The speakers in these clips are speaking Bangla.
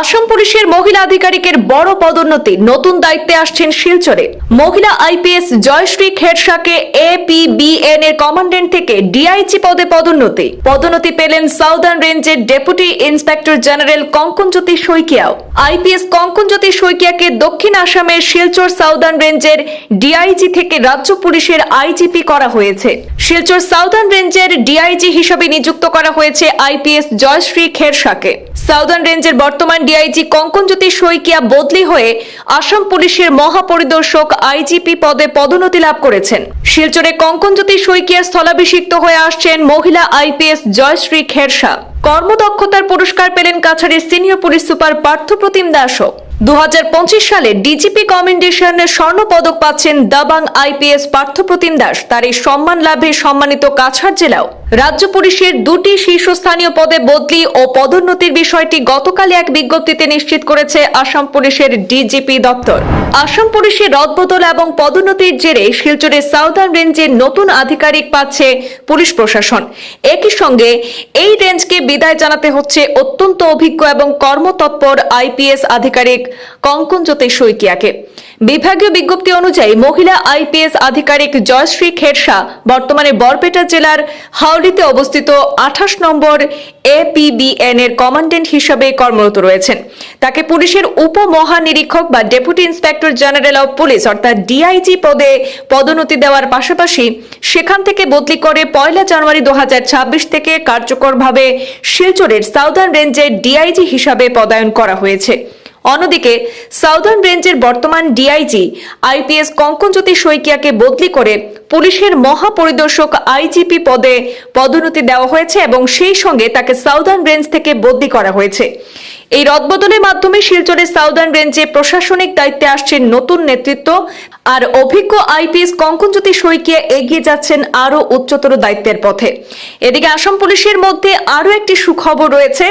আসাম পুলিশের মহিলা আধিকারিকের বড় পদোন্নতি। নতুন দায়িত্বে আসছেন শিলচরে। মহিলা আইপিএস জয়শ্রী খেরসাকে এপিবিএন এর কমান্ডেন্ট থেকে ডিআইজি পদে পদোন্নতি। পদোন্নতি পেলেন সাউদার্ন রেঞ্জের ডেপুটি ইন্সপেক্টর জেনারেল কঙ্কনজ্যোতি শইকিয়াও। আইপিএস কঙ্কনজ্যোতি শইকিয়াকে দক্ষিণ আসামের শিলচর সাউদার্ন রেঞ্জের ডিআইজি থেকে রাজ্য পুলিশের আইজিপি করা হয়েছে। শিলচর সাউদার্ন রেঞ্জের ডিআইজি হিসেবে নিযুক্ত করা হয়েছে আইপিএস জয়শ্রী খেরসাকে সাউদার্ন রেঞ্জের বর্তমান ডিআইজি কঙ্কনজ্যোতি শইকিয়া বদলি হয়ে আসাম পুলিশের মহাপরিদর্শক আইজিপি পদে পদোন্নতি লাভ করেছেন। শিলচরে কঙ্কনজ্যোতি শইকিয়া স্থলাভিষিক্ত হয়ে আসছেন মহিলা আইপিএস জয়শ্রী খেরসা কর্মদক্ষতার পুরস্কার পেলেন কাছাড়ের সিনিয়র পুলিশ সুপার পার্থপ্রতিম দাসও। দুহাজার পঁচিশ সালে ডিজিপি কমেন্ডেশনে স্বর্ণ পদক পাচ্ছেন দাবাং আইপিএস পার্থপ্রতিম দাস। তার এই সম্মান লাভে সম্মানিত কাছাড় জেলাও রাজ্য পুলিশের দুটি শীর্ষস্থানীয় পদে বদলি ও পদোন্নতির বিষয়টি গতকাল এক বিজ্ঞপ্তিতে নিশ্চিত করেছে আসাম পুলিশের ডিজিপি দপ্তর। আসাম পুলিশের রদবদল এবং পদোন্নতির জেরে শিলচরের সাউদার্ন রেঞ্জের নতুন আধিকারিক পাচ্ছে পুলিশ প্রশাসন। একই সঙ্গে রেঞ্জকে বিদায় জানাতে হচ্ছে অত্যন্ত অভিজ্ঞ এবং কর্মতৎপর আইপিএস আধিকারিক কঙ্কনজ্যোতি শইকিয়াকে। বিভাগীয় বিজ্ঞপ্তি অনুযায়ী মহিলা আইপিএস আধিকারিক জয়শ্রী খেরসা বর্তমানে বরপেটা জেলার হাওড়িতে অবস্থিত আঠাশ নম্বর এপিবিএন এর কমান্ডেন্ট হিসাবে কর্মরত রয়েছেন। তাকে পুলিশের উপমহানিরীক্ষক বা deputy inspector general of police অর্থাৎ ডিআইজি পদে পদোন্নতি দেওয়ার পাশাপাশি সেখান থেকে বদলি করে পয়লা জানুয়ারি দু হাজার ছাব্বিশ থেকে কার্যকরভাবে শিলচরের সাউদার্ন রেঞ্জের ডিআইজি হিসাবে পদায়ন করা হয়েছে। অন্যদিকে সাউদার্ন রেঞ্জের বর্তমান ডিআইজি আইপিএস কঙ্কনজ্যোতি শইকিয়াকে বদলি করে পুলিশের মহাপরিদর্শক আইজিপি পদে পদোন্নতি দেওয়া হয়েছে এবং সেই সঙ্গে তাকে সাউদার্ন রেঞ্জ থেকে বদলি করা হয়েছে। এই রদবদলের মাধ্যমে শিলচরের সাউদার্ন রেঞ্জে প্রশাসনিক দায়িত্বে আসছেন নতুন নেতৃত্ব। আর অভিজ্ঞ আইপিএস কঙ্কনজ্যোতি শইকিয়া এগিয়ে যাচ্ছেন আরও উচ্চতর দায়িত্বের পথে। এদিকে আসাম পুলিশের মধ্যে আরও একটি সুখবর রয়েছে।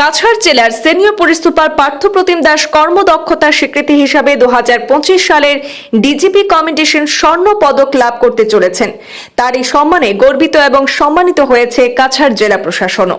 কাছাড় জেলার senior police super Parthapratim Das কর্মদক্ষতার স্বীকৃতি হিসাবে দু হাজার পঁচিশ সালের ডিজিপি কমিটিশন স্বর্ণ পদক লাভ করতে চলেছেন। তার এই সম্মানে গর্বিত এবং সম্মানিত হয়েছে কাছাড় জেলা প্রশাসনও।